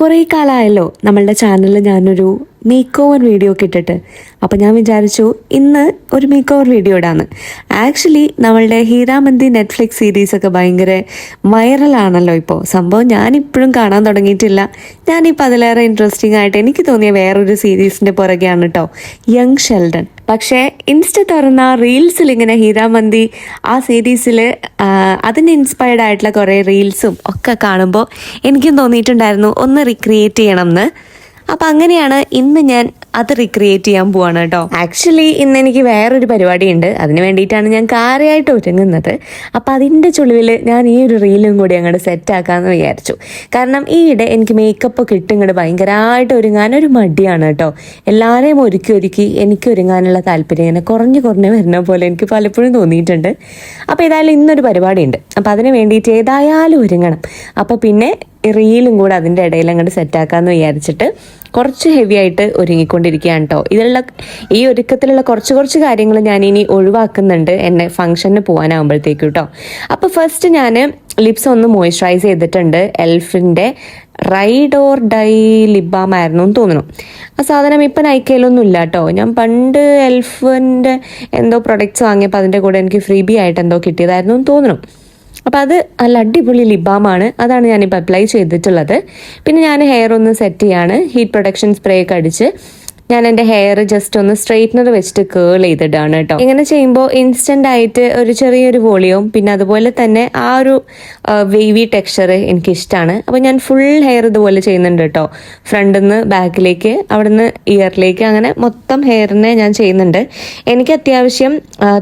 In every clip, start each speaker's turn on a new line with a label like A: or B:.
A: കുറേ കാലമായല്ലോ നമ്മളുടെ ചാനലിൽ ഞാനൊരു മേക്ക് ഓവർ വീഡിയോ ഒക്കെ ഇട്ടിട്ട്. അപ്പോൾ ഞാൻ വിചാരിച്ചു ഇന്ന് ഒരു മേക്ക് ഓവർ വീഡിയോ ഇടാന്ന്. ആക്ച്വലി നമ്മളുടെ ഹീരാമന്തി നെറ്റ്ഫ്ലിക്സ് സീരീസ് ഒക്കെ ഭയങ്കര വൈറലാണല്ലോ ഇപ്പോൾ സംഭവം ഞാനിപ്പോഴും കാണാൻ തുടങ്ങിയിട്ടില്ല. ഞാനിപ്പോൾ അതിലേറെ ഇൻട്രസ്റ്റിംഗ് ആയിട്ട് എനിക്ക് തോന്നിയ വേറൊരു സീരീസിന്റെ പുറകെയാണ് കേട്ടോ യങ് ഷെൽഡൻ പക്ഷേ ഇൻസ്റ്റ തുറന്ന റീൽസിൽ ഇങ്ങനെ ഹീരാമന്തി ആ സീരീസിൽ അതിന് ഇൻസ്പയർഡ് ആയിട്ടുള്ള കുറേ റീൽസും ഒക്കെ കാണുമ്പോൾ എനിക്കും തോന്നിയിട്ടുണ്ടായിരുന്നു ഒന്ന് റീക്രിയേറ്റ് ചെയ്യണം എന്ന്. അപ്പം അങ്ങനെയാണ് ഇന്ന് ഞാൻ അത് റീക്രിയേറ്റ് ചെയ്യാൻ പോവാണ് കേട്ടോ. ആക്ച്വലി ഇന്ന് എനിക്ക് വേറൊരു പരിപാടിയുണ്ട്. അതിന് വേണ്ടിയിട്ടാണ് ഞാൻ കാര്യമായിട്ട് ഒരുങ്ങുന്നത്. അപ്പം അതിന്റെ ചുളിവിൽ ഞാൻ ഈ ഒരു റീലും കൂടി അങ്ങോട്ട് സെറ്റ് ആക്കാമെന്ന് വിചാരിച്ചു. കാരണം ഈയിടെ എനിക്ക് മേക്കപ്പ് ഒക്കെ ഇങ്ങോട്ട് ഭയങ്കരമായിട്ട് ഒരുങ്ങാൻ ഒരു മടിയാണ് കേട്ടോ. എല്ലാവരെയും ഒരുക്കി ഒരുക്കി എനിക്ക് ഒരുങ്ങാനുള്ള താല്പര്യം ഇങ്ങനെ കുറഞ്ഞു കുറഞ്ഞ് വരുന്ന പോലെ എനിക്ക് പലപ്പോഴും തോന്നിയിട്ടുണ്ട്. അപ്പോൾ ഏതായാലും ഇന്നൊരു പരിപാടി ഉണ്ട് അപ്പോൾ അതിന് വേണ്ടിയിട്ട് ഏതായാലും ഒരുങ്ങണം. അപ്പോൾ പിന്നെ റീലും കൂടെ അതിന്റെ ഇടയിൽ അങ്ങോട്ട് സെറ്റാക്കാമെന്ന് വിചാരിച്ചിട്ട് കുറച്ച് ഹെവി ആയിട്ട് ഒരുങ്ങിക്കൊണ്ടിരിക്കുകയാണ് കേട്ടോ ഇതിലുള്ള ഈ ഒരുക്കത്തിലുള്ള കുറച്ച് കുറച്ച് കാര്യങ്ങൾ ഞാൻ ഇനി ഒഴിവാക്കുന്നുണ്ട് എന്നെ ഫംഗ്ഷന് പോകാനാകുമ്പോഴത്തേക്കും കേട്ടോ അപ്പോൾ ഫസ്റ്റ് ഞാൻ ലിപ്സ് ഒന്ന് മോയ്സ്ചറൈസ് ചെയ്തിട്ടുണ്ട്. എൽഫിന്റെ ride or die lip balm ആയിരുന്നു എന്ന് തോന്നുന്നു. ആ സാധനം ഇപ്പം നയിക്കയിലൊന്നും ഇല്ല കേട്ടോ ഞാൻ പണ്ട് എൽഫിന്റെ എന്തോ പ്രൊഡക്ട്സ് വാങ്ങിയപ്പോൾ അതിന്റെ കൂടെ എനിക്ക് ഫ്രീ ബി ആയിട്ട് എന്തോ കിട്ടിയതായിരുന്നു എന്ന് തോന്നുന്നു. അപ്പോൾ അത് നല്ല അടിപൊളി ലിബാമാണ് അതാണ് ഞാനിപ്പോൾ അപ്ലൈ ചെയ്തിട്ടുള്ളത്. പിന്നെ ഞാൻ ഹെയർ ഒന്ന് സെറ്റ് ചെയ്യാണ്. ഹീറ്റ് പ്രൊട്ടക്ഷൻ സ്പ്രേ ഒക്കെ അടിച്ച് ഞാൻ എന്റെ ഹെയർ ജസ്റ്റ് ഒന്ന് സ്ട്രെയിറ്റ്നർ വെച്ചിട്ട് കേൾ ചെയ്തിട്ടാണ് കേട്ടോ ഇങ്ങനെ ചെയ്യുമ്പോൾ ഇൻസ്റ്റന്റ് ആയിട്ട് ഒരു ചെറിയൊരു വോളിയവും പിന്നെ അതുപോലെ തന്നെ ആ ഒരു വേവി ടെക്സ്ചർ എനിക്ക് ഇഷ്ടമാണ് അപ്പോൾ ഞാൻ ഫുൾ ഹെയർ ഇതുപോലെ ചെയ്യുന്നുണ്ട് കേട്ടോ ഫ്രണ്ടിൽ നിന്ന് ബാക്കിലേക്ക് അവിടുന്ന് ഇയറിലേക്ക് അങ്ങനെ മൊത്തം ഹെയറിനെ ഞാൻ ചെയ്യുന്നുണ്ട്. എനിക്ക് അത്യാവശ്യം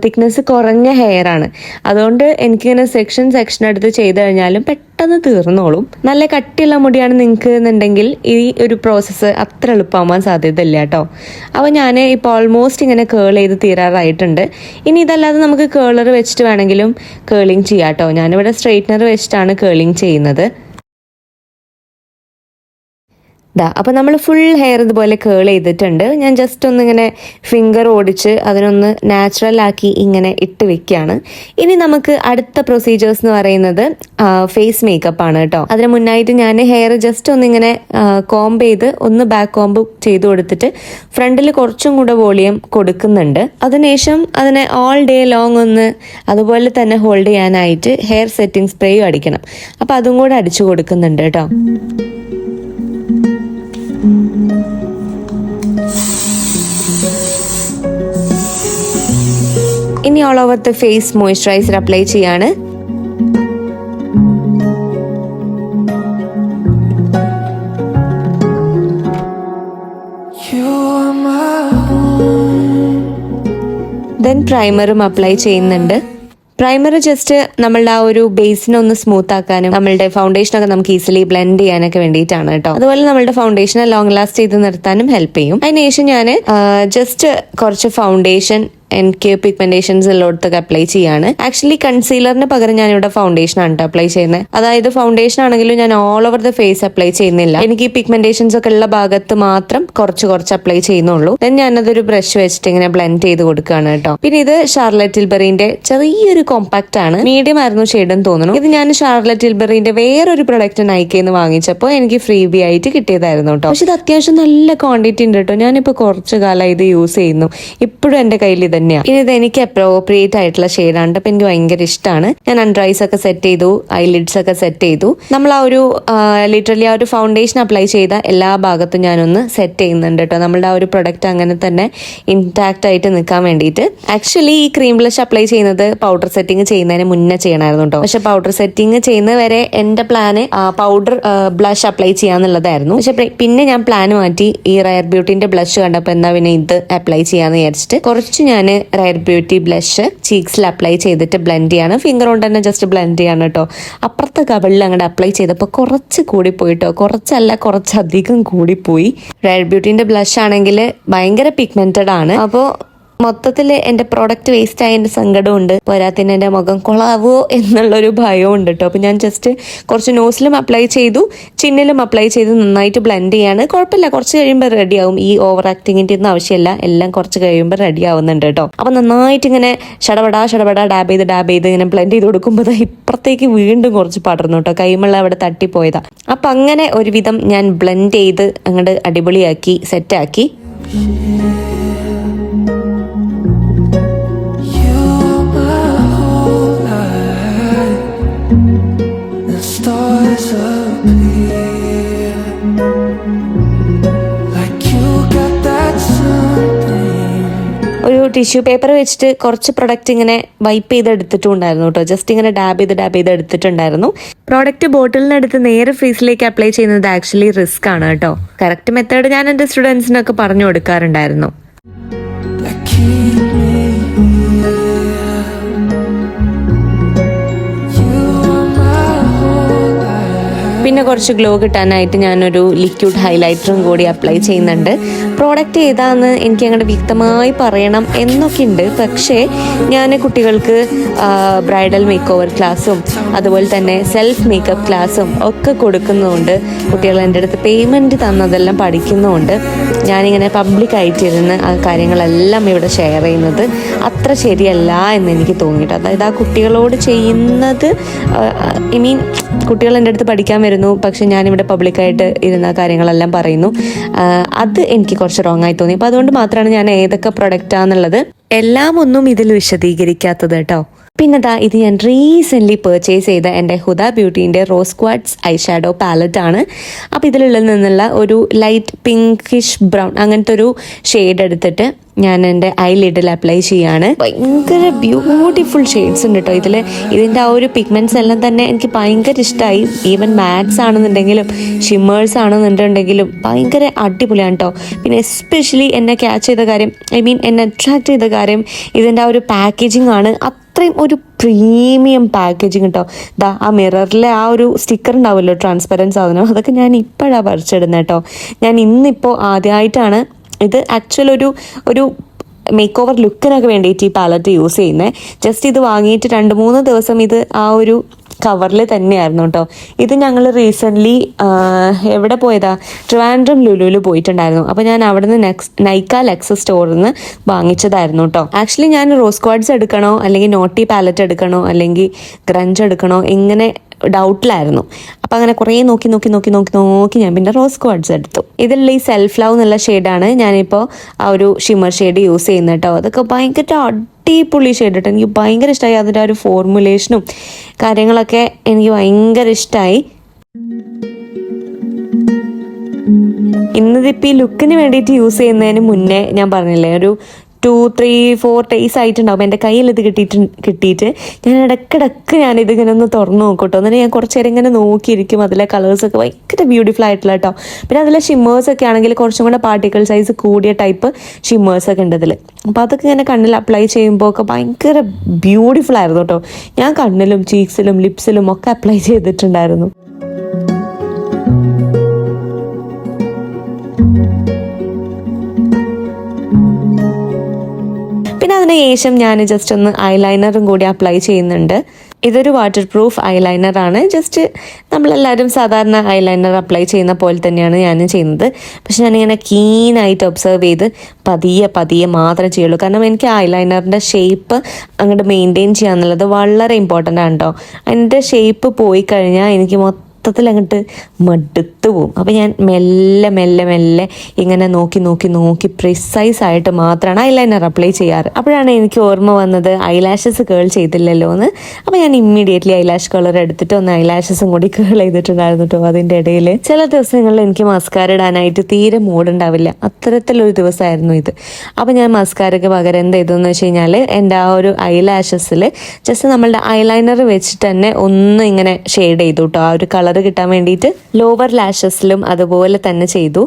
A: തിക്നെസ് കുറഞ്ഞ ഹെയർ ആണ്. അതുകൊണ്ട് എനിക്കിങ്ങനെ സെക്ഷൻ സെക്ഷൻ എടുത്ത് ചെയ്ത് കഴിഞ്ഞാലും പെട്ടെന്ന് തീർന്നോളും. നല്ല കട്ടിയുള്ള മുടിയാണ് നിങ്ങൾക്ക് എന്നുണ്ടെങ്കിൽ ഈ ഒരു പ്രോസസ്സ് അത്ര എളുപ്പമാവാൻ സാധ്യതയില്ല കേട്ടോ അപ്പോൾ ഞാൻ ഇപ്പോൾ ഓൾമോസ്റ്റ് ഇങ്ങനെ കേൾ ചെയ്ത് തീരാറായിട്ടുണ്ട്. ഇനി ഇതല്ലാതെ നമുക്ക് കേളർ വെച്ചിട്ട് വേണമെങ്കിലും കേളിങ് ചെയ്യാം കേട്ടോ. ഞാനിവിടെ സ്ട്രെയിറ്റ്നർ വെച്ചിട്ടാണ് കേളിങ് ചെയ്യുന്നത്. ദാ അപ്പോൾ നമ്മൾ ഫുൾ ഹെയർ ഇതുപോലെ കേൾ ചെയ്തിട്ടുണ്ട്. ഞാൻ ജസ്റ്റ് ഒന്ന് ഇങ്ങനെ ഫിംഗർ ഓടിച്ച് അതിനൊന്ന് നാച്ചുറൽ ആക്കി ഇങ്ങനെ ഇട്ട് വെക്കുകയാണ് ഇനി നമുക്ക് അടുത്ത പ്രൊസീജിയേഴ്സ് എന്ന് പറയുന്നത് ഫേസ് മേക്കപ്പ് ആണ് കേട്ടോ. അതിന് മുന്നായിട്ട് ഞാൻ ഹെയർ ജസ്റ്റ് ഒന്ന് ഇങ്ങനെ കോംബ് ചെയ്ത് ഒന്ന് ബാക്ക് കോംബ് ചെയ്ത് കൊടുത്തിട്ട് ഫ്രണ്ടിൽ കുറച്ചും കൂടെ വോളിയം കൊടുക്കുന്നുണ്ട്. അതിനുശേഷം അതിനെ ഓൾ ഡേ ലോങ് ഒന്ന് അതുപോലെ തന്നെ ഹോൾഡ് ചെയ്യാനായിട്ട് ഹെയർ സെറ്റിംഗ് സ്പ്രേയും അടിക്കണം. അപ്പോൾ അതും കൂടെ അടിച്ചു കൊടുക്കുന്നുണ്ട് കേട്ടോ. ഇനി all over the face moisturiser apply ചെയ്യാണ്. ദെൻ പ്രൈമറും അപ്ലൈ ചെയ്യുന്നുണ്ട്. പ്രൈമർ ജസ്റ്റ് നമ്മളുടെ ആ ഒരു ബേസിനെ ഒന്ന് സ്മൂത്ത് ആക്കാനും നമ്മളുടെ ഫൗണ്ടേഷനൊക്കെ നമുക്ക് ഈസിലി ബ്ലെൻഡ് ചെയ്യാനൊക്കെ വേണ്ടിയിട്ടാണ് കേട്ടോ. അതുപോലെ നമ്മളുടെ ഫൗണ്ടേഷനെ ലോങ് ലാസ്റ്റ് ചെയ്ത് നിർത്താനും ഹെൽപ്പ് ചെയ്യും. അതിനുശേഷം ഞാൻ ജസ്റ്റ് കുറച്ച് ഫൗണ്ടേഷൻ എനിക്ക് പിഗ്മെന്റേഷൻസ് ഉള്ളിടത്തൊക്കെ അപ്ലൈ ചെയ്യാണ്. ആക്ച്വലി കൺസീലറിന് പകരം ഞാൻ ഇവിടെ ഫൗണ്ടേഷൻ ആണ് അപ്ലൈ ചെയ്യുന്നത്. അതായത് ഫൗണ്ടേഷൻ ആണെങ്കിലും ഞാൻ all over the face apply ചെയ്യുന്നില്ല. എനിക്ക് ഈ പിഗ്മെന്റേഷൻസ് ഒക്കെ ഉള്ള ഭാഗത്ത് മാത്രം കുറച്ച് കുറച്ച് അപ്ലൈ ചെയ്യുന്നുള്ളൂ. ഞാൻ അതൊരു ബ്രഷ് വെച്ചിട്ട് ഇങ്ങനെ ബ്ലെൻഡ് ചെയ്ത് കൊടുക്കുകയാണ് കേട്ടോ പിന്നെ ഇത് ഷാർലറ്റ് ടിൽബറിന്റെ ചെറിയൊരു കോമ്പാക്ട് ആണ്. മീഡിയം ആയിരുന്നു ഷെയ്ഡ് എന്ന് തോന്നുന്നു. ഇത് ഞാൻ ഷാർലറ്റ് ടിൽബറിന്റെ വേറൊരു പ്രൊഡക്റ്റ് നൈക്കേന്ന് വാങ്ങിച്ചപ്പോൾ എനിക്ക് ഫ്രീ ബി ആയിട്ട് കിട്ടിയതായിരുന്നു കേട്ടോ പക്ഷെ ഇത് അത്യാവശ്യം നല്ല ക്വാണ്ടിറ്റി ഉണ്ട് കേട്ടോ ഞാനിപ്പോൾ കുറച്ച് കാലം ഇത് യൂസ് ചെയ്യുന്നു. ഇപ്പോഴും എന്റെ കയ്യിൽ ഇത് തന്നെയാണ് ഇനി ഇത് എനിക്ക് അപ്രോപ്രിയേറ്റ് ആയിട്ടുള്ള ഷെയ്ഡാണ് അപ്പൊ എനിക്ക് ഭയങ്കര ഇഷ്ടമാണ് ഞാൻ അൺഡ്രൈസ് ഒക്കെ സെറ്റ് ചെയ്തു ഐലിഡ്സ് ഒക്കെ സെറ്റ് ചെയ്തു. നമ്മൾ ആ ഒരു ലിറ്ററലി ആ ഒരു ഫൗണ്ടേഷൻ അപ്ലൈ ചെയ്ത എല്ലാ ഭാഗത്തും ഞാനൊന്ന് സെറ്റ് ചെയ്യുന്നുണ്ട് കേട്ടോ നമ്മളുടെ ആ ഒരു പ്രൊഡക്റ്റ് അങ്ങനെ തന്നെ ഇൻടാക്ട് ആയിട്ട് നിൽക്കാൻ വേണ്ടിയിട്ട്. ആക്ച്വലി ഈ ക്രീം ബ്ലഷ് അപ്ലൈ ചെയ്യുന്നത് പൗഡർ സെറ്റിംഗ് ചെയ്യുന്നതിന് മുന്നേ ചെയ്യണമായിരുന്നു കേട്ടോ പക്ഷെ പൗഡർ സെറ്റിംഗ് ചെയ്യുന്ന വരെ എന്റെ പ്ലാന് പൗഡർ ബ്ലഷ് അപ്ലൈ ചെയ്യാന്നുള്ളതായിരുന്നു. പക്ഷെ പിന്നെ ഞാൻ പ്ലാൻ മാറ്റി ഈ റയർ ബ്യൂട്ടിന്റെ ബ്ലഷ് കണ്ടപ്പോൾ എന്താ പിന്നെ ഇത് അപ്ലൈ ചെയ്യാന്ന് വിചാരിച്ചിട്ട് കുറച്ച് ഞാൻ റയർ ബ്യൂട്ടി ബ്ലഷ് ചീക്സിൽ അപ്ലൈ ചെയ്തിട്ട് ബ്ലെൻഡ് ചെയ്യാണ്. ഫിംഗർ കൊണ്ട് തന്നെ ജസ്റ്റ് ബ്ലെൻഡ് ചെയ്യാണ് കേട്ടോ അപ്പുറത്തെ കവിളിൽ അങ്ങോട്ട് അപ്ലൈ ചെയ്തപ്പോൾ കുറച്ച് കൂടി കേട്ടോ കുറച്ചല്ല കുറച്ചധികം കൂടിപ്പോയി റയർ ബ്യൂട്ടിന്റെ ബ്ലഷ് ആണെങ്കിൽ ഭയങ്കര പിഗ്മെന്റഡ് ആണ്. അപ്പോൾ മൊത്തത്തിൽ എന്റെ പ്രോഡക്റ്റ് വേസ്റ്റ് ആയതിന്റെ സങ്കടമുണ്ട് പോരാത്തിന് എന്റെ മുഖം കൊളാവോ എന്നുള്ളൊരു ഭയവും ഉണ്ട് കേട്ടോ അപ്പോൾ ഞാൻ ജസ്റ്റ് കുറച്ച് നോസിലും അപ്ലൈ ചെയ്തു ചിന്നിലും അപ്ലൈ ചെയ്ത് നന്നായിട്ട് ബ്ലെൻഡ് ചെയ്യാണ്. കുഴപ്പമില്ല കുറച്ച് കഴിയുമ്പോൾ റെഡി ആവും. ഈ ഓവർ ആക്ടിങ്ങിന്റെ ഒന്നും ആവശ്യമില്ല. എല്ലാം കുറച്ച് കഴിയുമ്പോൾ റെഡി ആവുന്നുണ്ട് കേട്ടോ അപ്പോൾ നന്നായിട്ട് ഇങ്ങനെ ഷടപടാ ഷടപടാ ഡാബ് ചെയ്ത് ഡാബ് ചെയ്ത് ഇങ്ങനെ ബ്ലെൻഡ് ചെയ്ത് കൊടുക്കുമ്പോൾ ഇപ്പുറത്തേക്ക് വീണ്ടും കുറച്ച് പടർന്നു കേട്ടോ കൈമുള്ള അവിടെ തട്ടിപ്പോയതാ. അപ്പം അങ്ങനെ ഒരുവിധം ഞാൻ ബ്ലെൻഡ് ചെയ്ത് അങ്ങോട്ട് അടിപൊളിയാക്കി സെറ്റാക്കി ടിഷ്യൂ പേപ്പർ വെച്ചിട്ട് കുറച്ച് പ്രൊഡക്റ്റ് ഇങ്ങനെ വൈപ്പ് ചെയ്ത് എടുത്തിട്ടുണ്ടായിരുന്നു കേട്ടോ. ജസ്റ്റ് ഇങ്ങനെ ഡാബ് ചെയ്ത് ഡാബ് ചെയ്ത് എടുത്തിട്ടുണ്ടായിരുന്നു. പ്രോഡക്റ്റ് ബോട്ടിലിനടുത്ത് നേരെ ഫേസിലേക്ക് അപ്ലൈ ചെയ്യുന്നത് ആക്ച്വലി റിസ്ക് ആണ് കേട്ടോ. കറക്റ്റ് മെത്തേഡ് ഞാൻ എന്റെ സ്റ്റുഡൻസിനൊക്കെ പറഞ്ഞു കൊടുക്കാറുണ്ടായിരുന്നു. പിന്നെ കുറച്ച് ഗ്ലോ കിട്ടാനായിട്ട് ഞാനൊരു ലിക്വിഡ് ഹൈലൈറ്ററും കൂടി അപ്ലൈ ചെയ്യുന്നുണ്ട്. പ്രോഡക്റ്റ് ഏതാന്ന് എനിക്ക് അങ്ങോട്ട് വ്യക്തമായി പറയണം എന്നൊക്കെ ഉണ്ട്. പക്ഷേ ഞാൻ കുട്ടികൾക്ക് ബ്രൈഡൽ മേക്ക് ഓവർ ക്ലാസ്സും അതുപോലെ തന്നെ സെൽഫ് മേക്കപ്പ് ക്ലാസ്സും ഒക്കെ കൊടുക്കുന്നതുകൊണ്ട് കുട്ടികൾ എന്റെ അടുത്ത് പേയ്മെന്റ് തന്നതെല്ലാം പഠിക്കുന്നതുകൊണ്ട് ഞാനിങ്ങനെ പബ്ലിക്കായിട്ടിരുന്ന് ആ കാര്യങ്ങളെല്ലാം ഇവിടെ ഷെയർ ചെയ്യുന്നത് അത്ര ശരിയല്ല എന്ന് എനിക്ക് തോന്നിയിട്ട് അതായത് ആ കുട്ടികളോട് ചെയ്യുന്നത് ഐ മീൻ കുട്ടികൾ എന്റെ അടുത്ത് പഠിക്കാൻ വരുന്നു പക്ഷെ ഞാനിവിടെ പബ്ലിക്കായിട്ട് ഇരുന്ന കാര്യങ്ങളെല്ലാം പറയുന്നു. അത് എനിക്ക് കുറച്ച് റോങ് ആയി തോന്നി. അപ്പോൾ അതുകൊണ്ട് മാത്രമാണ് ഞാൻ ഏതൊക്കെ പ്രൊഡക്റ്റാന്നുള്ളത് എല്ലാം ഒന്നും ഇതിൽ വിശദീകരിക്കാത്തത് കേട്ടോ. പിന്നെ ദാ ഇത് ഞാൻ റീസെന്റ്ലി പർച്ചേസ് ചെയ്ത എന്റെ Huda ബ്യൂട്ടീന്റെ rose quads eye shadow palette ആണ്. അപ്പോൾ ഇതിലുള്ള നിന്നുള്ള ഒരു ലൈറ്റ് പിങ്കിഷ് ബ്രൗൺ അങ്ങനത്തെ ഒരു ഷെയ്ഡ് എടുത്തിട്ട് ഞാൻ എന്റെ ഐ ലിഡിൽ അപ്ലൈ ചെയ്യാണ്. ഭയങ്കര ബ്യൂട്ടിഫുൾ ഷെയ്ഡ്സ് ഉണ്ട് കേട്ടോ ഇതിൽ ഇതിന്റെ ആ ഒരു പിഗ്മെന്റ്സ് എല്ലാം തന്നെ എനിക്ക് ഭയങ്കര ഇഷ്ടമായി ഈവൻ മാറ്റ്സ് ആണെന്നുണ്ടെങ്കിലും ഷിമ്മേഴ്സ് ആണെന്നുണ്ടെങ്കിലും ഭയങ്കര അടിപൊളിയാണ് കേട്ടോ പിന്നെ എസ്പെഷ്യലി എന്നെ ക്യാച്ച് ചെയ്ത കാര്യം ഐ മീൻ എന്നെ അട്രാക്ട് ചെയ്ത കാര്യം ഇതിന്റെ ആ ഒരു പാക്കേജിങ് ആണ്. അത്രയും ഒരു പ്രീമിയം പാക്കേജിങ് കേട്ടോ ദാ ആ മിററിലെ ആ ഒരു സ്റ്റിക്കർ ഉണ്ടാവുമല്ലോ ട്രാൻസ്പെറൻസ് സാധനം. അതൊക്കെ ഞാൻ ഇപ്പോഴാണ് പറിച്ചിടുന്നത് കേട്ടോ ഞാൻ ഇന്നിപ്പോൾ ആദ്യമായിട്ടാണ് ഇത് ആക്ച്വൽ ഒരു ഒരു മേക്ക് ഓവർ ലുക്കിനൊക്കെ വേണ്ടിയിട്ട് ഈ പാലറ്റ് യൂസ് ചെയ്യുന്നത് ജസ്റ്റ് ഇത് വാങ്ങിയിട്ട് രണ്ട് മൂന്ന് ദിവസം ഇത് ആ ഒരു കവറിൽ തന്നെയായിരുന്നു കേട്ടോ ഇത് ഞങ്ങൾ റീസെന്റ്ലി എവിടെ പോയതാ? ട്രിവാൻഡ്രം ലുലുവിൽ പോയിട്ടുണ്ടായിരുന്നു. അപ്പോൾ ഞാൻ അവിടെ നിന്ന് നെക്സ് നൈക്ക ലെക്സ് സ്റ്റോറിൽ നിന്ന് വാങ്ങിച്ചതായിരുന്നു കേട്ടോ ആക്ച്വലി ഞാൻ റോസ് ക്വാഡ്സ് എടുക്കണോ അല്ലെങ്കിൽ നോട്ടി പാലറ്റ് എടുക്കണോ അല്ലെങ്കിൽ ഗ്രഞ്ച് എടുക്കണോ ഇങ്ങനെ ഡൗട്ടിലായിരുന്നു അപ്പം അങ്ങനെ കുറേ നോക്കി നോക്കി നോക്കി നോക്കി നോക്കി ഞാൻ പിന്നെ റോസ് ക്വാഡ്സ് എടുത്തു. ഇതിലുള്ള ഈ സെൽഫ് ലവ് എന്നുള്ള ഷെയ്ഡാണ് ഞാനിപ്പോൾ ആ ഒരു ഷിമർ ഷെയ്ഡ് യൂസ് ചെയ്യുന്നത് കേട്ടോ അതൊക്കെ ഭയങ്കര അടിപൊളി ഷെയ്ഡ് കേട്ടോ എനിക്ക് ഭയങ്കര ഇഷ്ടമായി അതിന്റെ ഒരു ഫോർമുലേഷനും കാര്യങ്ങളൊക്കെ എനിക്ക് ഭയങ്കര ഇഷ്ടമായി ഇന്നിതിപ്പോൾ ഈ ലുക്കിന് വേണ്ടിയിട്ട് യൂസ് ചെയ്യുന്നതിന് മുന്നേ ഞാൻ പറഞ്ഞില്ലേ ഒരു ടു ത്രീ ഫോർ ഡേയ്സ് ആയിട്ടുണ്ടാവും. എന്റെ കയ്യിൽ ഇത് കിട്ടിയിട്ട് കിട്ടിയിട്ട് ഞാൻ ഇടയ്ക്കിടയ്ക്ക് ഞാനിത് ഇങ്ങനെ ഒന്ന് തുറന്നു നോക്കട്ടോ. എന്നിട്ട് ഞാൻ കുറച്ച് നേരം ഇങ്ങനെ നോക്കിയിരിക്കും അതിലെ കളേഴ്സൊക്കെ ഭയങ്കര ബ്യൂട്ടിഫുൾ ആയിട്ടുള്ള കേട്ടോ പിന്നെ അതിലെ ഷിമ്മേഴ്സ് ഒക്കെ ആണെങ്കിൽ കുറച്ചും കൂടെ പാർട്ടിക്കൽ സൈസ് കൂടിയ ടൈപ്പ് ഷിമ്മേഴ്സ് ഒക്കെ ഉണ്ട് ഇതിൽ അപ്പോൾ അതൊക്കെ ഇങ്ങനെ കണ്ണിൽ അപ്ലൈ ചെയ്യുമ്പോൾ ഒക്കെ ഭയങ്കര ബ്യൂട്ടിഫുൾ ആയിരുന്നു കേട്ടോ ഞാൻ കണ്ണിലും ചീക്സിലും ലിപ്സിലും ഒക്കെ അപ്ലൈ ചെയ്തിട്ടുണ്ടായിരുന്നു. പിന്നെ അതിന് ശേഷം ഞാൻ ജസ്റ്റ് ഒന്ന് ഐലൈനറും കൂടി അപ്ലൈ ചെയ്യുന്നുണ്ട്. ഇതൊരു വാട്ടർ പ്രൂഫ് ഐലൈനർ ആണ്. ജസ്റ്റ് നമ്മളെല്ലാവരും സാധാരണ ഐലൈനർ അപ്ലൈ ചെയ്യുന്ന പോലെ തന്നെയാണ് ഞാൻ ചെയ്യുന്നത്. പക്ഷെ ഞാനിങ്ങനെ കീനായിട്ട് ഒബ്സർവ് ചെയ്ത് പതിയെ പതിയെ മാത്രമേ ചെയ്യുള്ളൂ. കാരണം എനിക്ക് ഐലൈനറിന്റെ ഷേപ്പ് അങ്ങോട്ട് മെയിന്റെയിൻ ചെയ്യാന്നുള്ളത് വളരെ ഇമ്പോർട്ടന്റ് ആണ് കേട്ടോ അതിന്റെ ഷേപ്പ് പോയി കഴിഞ്ഞാൽ എനിക്ക് മൊത്തം മൊത്തത്തിൽ അങ്ങോട്ട് മടുത്തു പോകും അപ്പോൾ ഞാൻ മെല്ലെ മെല്ലെ മെല്ലെ ഇങ്ങനെ നോക്കി നോക്കി നോക്കി പ്രിസൈസ് ആയിട്ട് മാത്രമാണ് ഐലൈനർ അപ്ലൈ ചെയ്യാറ്. അപ്പോഴാണ് എനിക്ക് ഓർമ്മ വന്നത് ഐലാഷസ് കേൾ ചെയ്തില്ലല്ലോ എന്ന്. അപ്പോൾ ഞാൻ ഇമ്മീഡിയറ്റ്ലി ഐലാഷ് കളർ എടുത്തിട്ട് ഒന്ന് ഐലാഷസും കൂടി കേൾ ചെയ്തിട്ടുണ്ടായിരുന്നു കേട്ടോ അതിന്റെ ഇടയിൽ ചില ദിവസങ്ങളിൽ എനിക്ക് മസ്കാര ഇടാനായിട്ട് തീരെ മൂടുണ്ടാവില്ല അത്തരത്തിലൊരു ദിവസമായിരുന്നു ഇത്. അപ്പോൾ ഞാൻ മസ്കാരയ്ക്ക് പകരം എന്ത് ചെയ്തതെന്ന് വെച്ച് കഴിഞ്ഞാൽ എന്റെ ആ ഒരു ഐലാഷസിൽ ജസ്റ്റ് നമ്മളുടെ ഐലൈനർ വെച്ചിട്ട് തന്നെ ഒന്ന് ഇങ്ങനെ ഷെയ്ഡ് ചെയ്തു കേട്ടോ ആ ഒരു കളർ കിട്ടാൻ വേണ്ടിയിട്ട് ലോവർ ലാഷസിലും അതുപോലെ തന്നെ ചെയ്തു.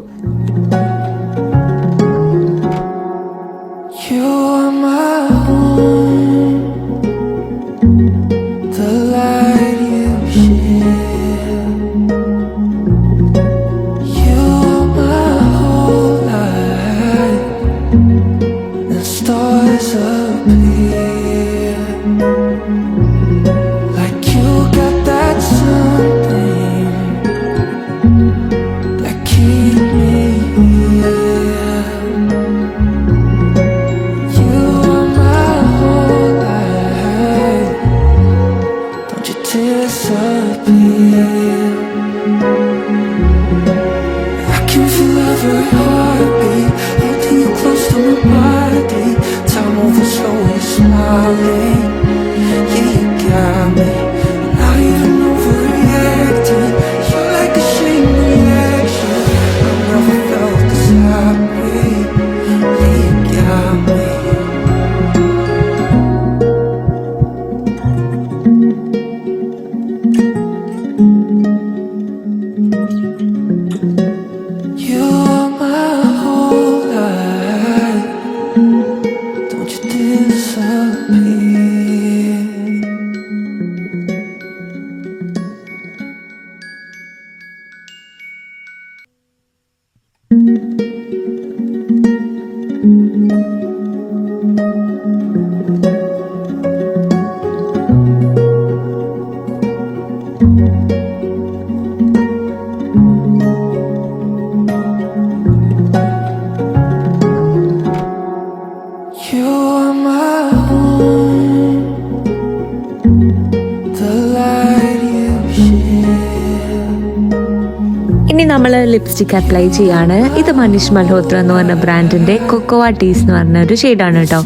A: ലിപ്സ്റ്റിക് അപ്ലൈ ചെയ്യാണ്. ഇത് മനീഷ് മൽഹോത്ര എന്ന് പറഞ്ഞ ബ്രാൻഡിന്റെ കൊക്കോവ ടീസ് എന്ന് പറഞ്ഞ ഒരു ഷെയ്ഡാണ് കേട്ടോ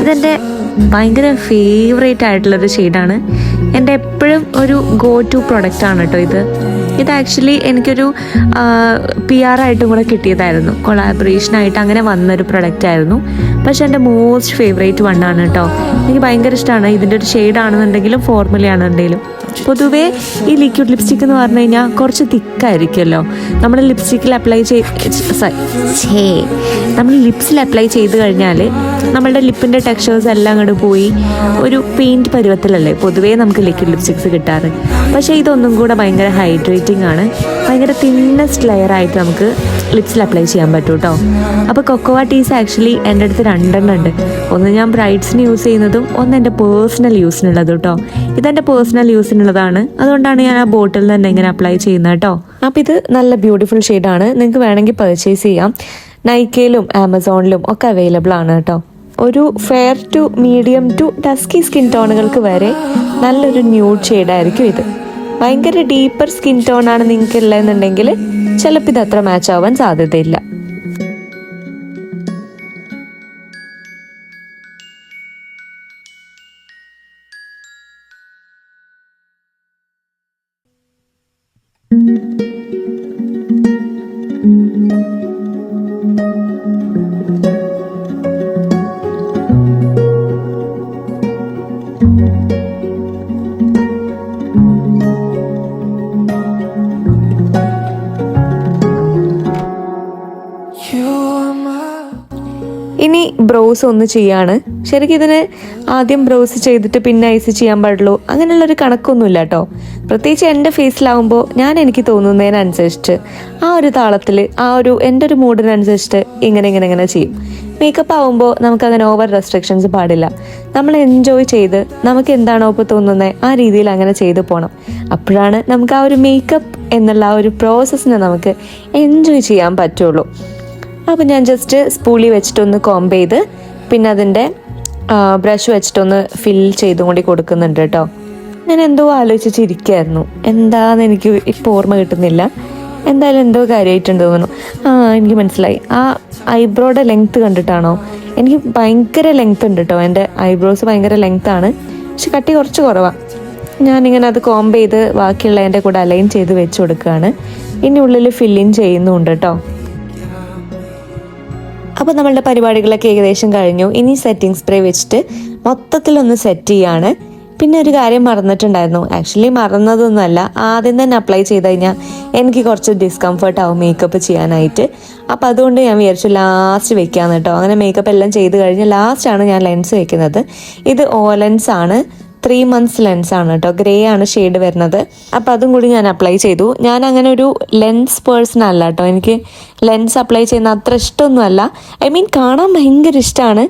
A: ഇതെന്റെ ഭയങ്കര ഫേവറേറ്റ് ആയിട്ടുള്ള ഒരു ഷെയ്ഡാണ് എന്റെ എപ്പോഴും ഒരു ഗോ ടു പ്രൊഡക്റ്റ് ആണ് കേട്ടോ ഇത്. ഇത് ആക്ച്വലി എനിക്കൊരു പി ആർ ആയിട്ടും കൂടെ കിട്ടിയതായിരുന്നു. കൊളാബറേഷനായിട്ട് അങ്ങനെ വന്നൊരു പ്രൊഡക്റ്റ് ആയിരുന്നു. പക്ഷെ എന്റെ മോസ്റ്റ് ഫേവറേറ്റ് വണ്ണാണ് കേട്ടോ എനിക്ക് ഭയങ്കര ഇഷ്ടമാണ് ഇതിന്റെ ഒരു ഷെയ്ഡാണെന്നുണ്ടെങ്കിലും ഫോർമുലയാണെന്നുണ്ടെങ്കിലും പൊതുവേ ഈ ലിക്വിഡ് ലിപ്സ്റ്റിക് എന്ന് പറഞ്ഞു കഴിഞ്ഞാൽ കുറച്ച് തിക്കായിരിക്കുമല്ലോ. നമ്മൾ ലിപ്സ്റ്റിക്കിൽ അപ്ലൈ ചെയ് നമ്മൾ ലിപ്സിൽ അപ്ലൈ ചെയ്ത് കഴിഞ്ഞാൽ നമ്മളുടെ ലിപ്പിന്റെ ടെക്സ്ചേഴ്സ് എല്ലാം അങ്ങോട്ട് പോയി. ഒരു പെയിന്റ് പരുവത്തിലല്ലേ പൊതുവേ നമുക്ക് ലിക്വിഡ് ലിപ്സ്റ്റിക്സ് കിട്ടാറ്. പക്ഷേ ഇതൊന്നും കൂടെ ഭയങ്കര ഹൈഡ്രേറ്റിംഗ് ആണ്. ഭയങ്കര തിന്നസ്റ്റ് ലെയറായിട്ട് നമുക്ക് ലിപ്സിൽ അപ്ലൈ ചെയ്യാൻ പറ്റും കേട്ടോ അപ്പോൾ കൊക്കോവ ടീസ് ആക്ച്വലി എന്റെ അടുത്ത് രണ്ടെണ്ണം ഉണ്ട് ഒന്ന് ഞാൻ ബ്രൈഡ്സിന് യൂസ് ചെയ്യുന്നതും ഒന്ന് എന്റെ പേഴ്സണൽ യൂസിനുള്ളത് കേട്ടോ ഇതെന്റെ പേഴ്സണൽ യൂസിനുള്ളതാണ് അതുകൊണ്ടാണ് ഞാൻ ആ ബോട്ടിൽ തന്നെ ഇങ്ങനെ അപ്ലൈ ചെയ്യുന്നത് കേട്ടോ അപ്പോൾ ഇത് നല്ല ബ്യൂട്ടിഫുൾ ഷെയ്ഡാണ് നിങ്ങൾക്ക് വേണമെങ്കിൽ പർച്ചേസ് ചെയ്യാം. നൈക്കയിലും ആമസോണിലും ഒക്കെ അവൈലബിൾ ആണ് കേട്ടോ ഒരു fair to medium to dusky skin ടോണുകൾക്ക് വരെ നല്ലൊരു ന്യൂഡ് ഷെയ്ഡായിരിക്കും ഇത്. ഭയങ്കര ഡീപ്പർ സ്കിൻ ടോൺ ആണ് നിങ്ങൾക്ക് ഉള്ളതെന്നുണ്ടെങ്കിൽ ചിലപ്പോൾ ഇത് അത്ര മാച്ച് ആവാൻ സാധ്യതയില്ല. ബ്രോസ് ഒന്ന് ചെയ്യാണ്. ശരിക്കും ഇതിന് ആദ്യം ബ്രൗസ് ചെയ്തിട്ട് പിന്നെ ഐസ് ചെയ്യാൻ പാടുള്ളൂ. അങ്ങനെയുള്ളൊരു കണക്കൊന്നുമില്ല കേട്ടോ പ്രത്യേകിച്ച് എന്റെ ഫേസിലാവുമ്പോൾ ഞാൻ എനിക്ക് തോന്നുന്നതിനനുസരിച്ച് ആ ഒരു താളത്തിൽ ആ ഒരു എന്റെ ഒരു മൂഡിനനുസരിച്ചിട്ട് ഇങ്ങനെ ഇങ്ങനെ ഇങ്ങനെ ചെയ്യും. മേക്കപ്പ് ആവുമ്പോൾ നമുക്ക് അങ്ങനെ ഓവർ റെസ്ട്രിക്ഷൻസ് പാടില്ല. നമ്മൾ എൻജോയ് ചെയ്ത് നമുക്ക് എന്താണോ ഇപ്പോൾ തോന്നുന്നത് ആ രീതിയിൽ അങ്ങനെ ചെയ്തു പോകണം അപ്പോഴാണ് നമുക്ക് ആ ഒരു മേക്കപ്പ് എന്നുള്ള ആ ഒരു പ്രോസസ്സിനെ നമുക്ക് എൻജോയ് ചെയ്യാൻ പറ്റുള്ളൂ. അപ്പോൾ ഞാൻ ജസ്റ്റ് സ്പൂളി വെച്ചിട്ടൊന്ന് കോംബ് ചെയ്ത് പിന്നെ അതിന്റെ ബ്രഷ് വെച്ചിട്ടൊന്ന് ഫിൽ ചെയ്തും കൂടി കൊടുക്കുന്നുണ്ട് കേട്ടോ ഞാൻ എന്തോ ആലോചിച്ചിരിക്കായിരുന്നു എന്താന്ന് എനിക്ക് ഇപ്പോൾ ഓർമ്മ കിട്ടുന്നില്ല. എന്തായാലും എന്തോ കാര്യമായിട്ടുണ്ട് തോന്നുന്നു. ആ എനിക്ക് മനസ്സിലായി. ആ ഐബ്രോയുടെ ലെങ്ത് കണ്ടിട്ടാണോ? എനിക്ക് ഭയങ്കര ലെങ്ത് ഉണ്ട് കേട്ടോ എന്റെ ഐബ്രോസ് ഭയങ്കര ലെങ്ത് ആണ്. പക്ഷെ കട്ടി കുറച്ച് കുറവാണ് ഞാനിങ്ങനെ അത് കോംബ് ചെയ്ത് ബാക്കിയുള്ള എന്റെ കൂടെ അലൈൻ ചെയ്ത് വെച്ച് കൊടുക്കുകയാണ്. ഇനി ഉള്ളിൽ ഫില്ലിങ് ചെയ്യുന്നുണ്ട് കേട്ടോ അപ്പോൾ നമ്മളുടെ പരിപാടികളൊക്കെ ഏകദേശം കഴിഞ്ഞു. ഇനി സെറ്റിംഗ് സ്പ്രേ വെച്ചിട്ട് മൊത്തത്തിലൊന്ന് സെറ്റ് ചെയ്യാണ്. പിന്നെ ഒരു കാര്യം മറന്നിട്ടുണ്ടായിരുന്നു. ആക്ച്വലി മറന്നതൊന്നുമല്ല. ആദ്യം തന്നെ അപ്ലൈ ചെയ്ത് കഴിഞ്ഞാൽ എനിക്ക് കുറച്ച് ഡിസ്കംഫർട്ട് ആവും മേക്കപ്പ് ചെയ്യാനായിട്ട്. അപ്പം അതുകൊണ്ട് ഞാൻ വിചാരിച്ചു ലാസ്റ്റ് വെക്കാന്ന് കേട്ടോ. അങ്ങനെ മേക്കപ്പ് എല്ലാം ചെയ്ത് കഴിഞ്ഞ് ലാസ്റ്റാണ് ഞാൻ ലെൻസ് വെക്കുന്നത്. ഇത് ഓ ലെൻസ് ആണ്. ത്രീ മന്ത്സ് ലെൻസ് ആണ് കേട്ടോ ഗ്രേ ആണ് ഷെയ്ഡ് വരുന്നത്. അപ്പോൾ അതും കൂടി ഞാൻ അപ്ലൈ ചെയ്തു. ഞാൻ അങ്ങനെ ഒരു ലെൻസ് പേഴ്സൺ അല്ല കേട്ടോ എനിക്ക് ലെൻസ് അപ്ലൈ ചെയ്യുന്ന അത്ര ഇഷ്ടമൊന്നുമല്ല. ഐ മീൻ കാണാൻ ഭയങ്കര ഇഷ്ടമാണ്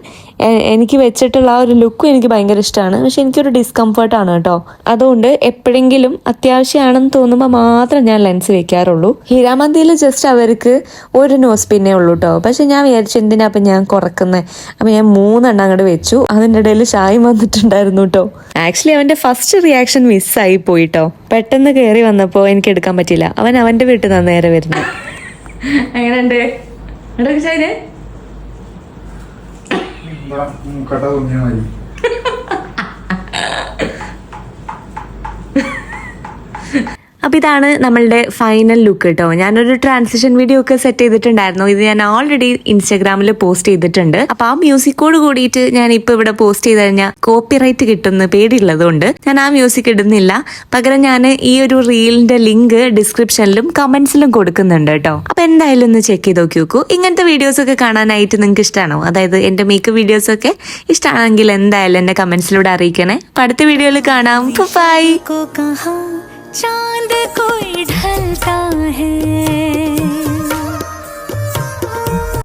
A: എനിക്ക് വെച്ചിട്ടുള്ള ആ ഒരു ലുക്കും എനിക്ക് ഭയങ്കര ഇഷ്ടമാണ് പക്ഷെ എനിക്കൊരു ഡിസ്കംഫർട്ടാണ് കേട്ടോ. അതുകൊണ്ട് എപ്പോഴെങ്കിലും അത്യാവശ്യമാണെന്ന് തോന്നുമ്പോൾ മാത്രം ഞാൻ ലെൻസ് വെക്കാറുള്ളൂ. ഹീരാമന്തിയിൽ ജസ്റ്റ് അവർക്ക് ഒരു നോസ് പിന്നേ ഉള്ളൂ കേട്ടോ. പക്ഷെ ഞാൻ വിചാരിച്ചു എന്തിനാ അപ്പം ഞാൻ കുറക്കുന്നത് അപ്പം ഞാൻ മൂന്നെണ്ണം അങ്ങോട്ട് വെച്ചു. അതിന്റെ ഇടയിൽ ഷായും വന്നിട്ടുണ്ടായിരുന്നു കേട്ടോ. ആക്ച്വലി അവന്റെ ഫസ്റ്റ് റിയാക്ഷൻ മിസ്സായി പോയിട്ടോ പെട്ടെന്ന് കയറി വന്നപ്പോൾ എനിക്ക് എടുക്കാൻ പറ്റില്ല അവൻ അവന്റെ വീട്ടിൽ നിന്നാണ് നേരെ വരുന്നത്
B: എങ്ങനെയുണ്ട്?
A: എടക്ക് ചൈനെ
B: കട തോന്നിയ മതി
A: അപ്പോൾ ഇതാണ് നമ്മളുടെ ഫൈനൽ ലുക്ക് കേട്ടോ ഞാനൊരു ട്രാൻസിഷൻ വീഡിയോ ഒക്കെ സെറ്റ് ചെയ്തിട്ടുണ്ടായിരുന്നു. ഇത് ഞാൻ ഓൾറെഡി ഇൻസ്റ്റാഗ്രാമിൽ പോസ്റ്റ് ചെയ്തിട്ടുണ്ട്. അപ്പോൾ ആ മ്യൂസിക്കോട് കൂടിയിട്ട് ഞാൻ ഇപ്പോൾ ഇവിടെ പോസ്റ്റ് ചെയ്ത് കഴിഞ്ഞാൽ കോപ്പിറൈറ്റ് കിട്ടുന്ന പേടിയുള്ളതുകൊണ്ട് ഞാൻ ആ മ്യൂസിക് ഇടുന്നില്ല. പകരം ഞാൻ ഈ ഒരു റീലിന്റെ ലിങ്ക് ഡിസ്ക്രിപ്ഷനിലും കമന്റ്സിലും കൊടുക്കുന്നുണ്ട് കേട്ടോ അപ്പോൾ എന്തായാലും ഒന്ന് ചെക്ക് ചെയ്ത് നോക്കി നോക്കൂ. ഇങ്ങനത്തെ വീഡിയോസ് ഒക്കെ കാണാനായിട്ട് നിങ്ങൾക്ക് ഇഷ്ടമാണോ അതായത് എന്റെ മേക്ക് വീഡിയോസ് ഒക്കെ ഇഷ്ടമാണെങ്കിൽ എന്തായാലും എന്നെ കമന്റ്സിലൂടെ അറിയിക്കണേ. അടുത്ത വീഡിയോയിൽ കാണാം. ബൈ
C: चाँद कोई ढलता है।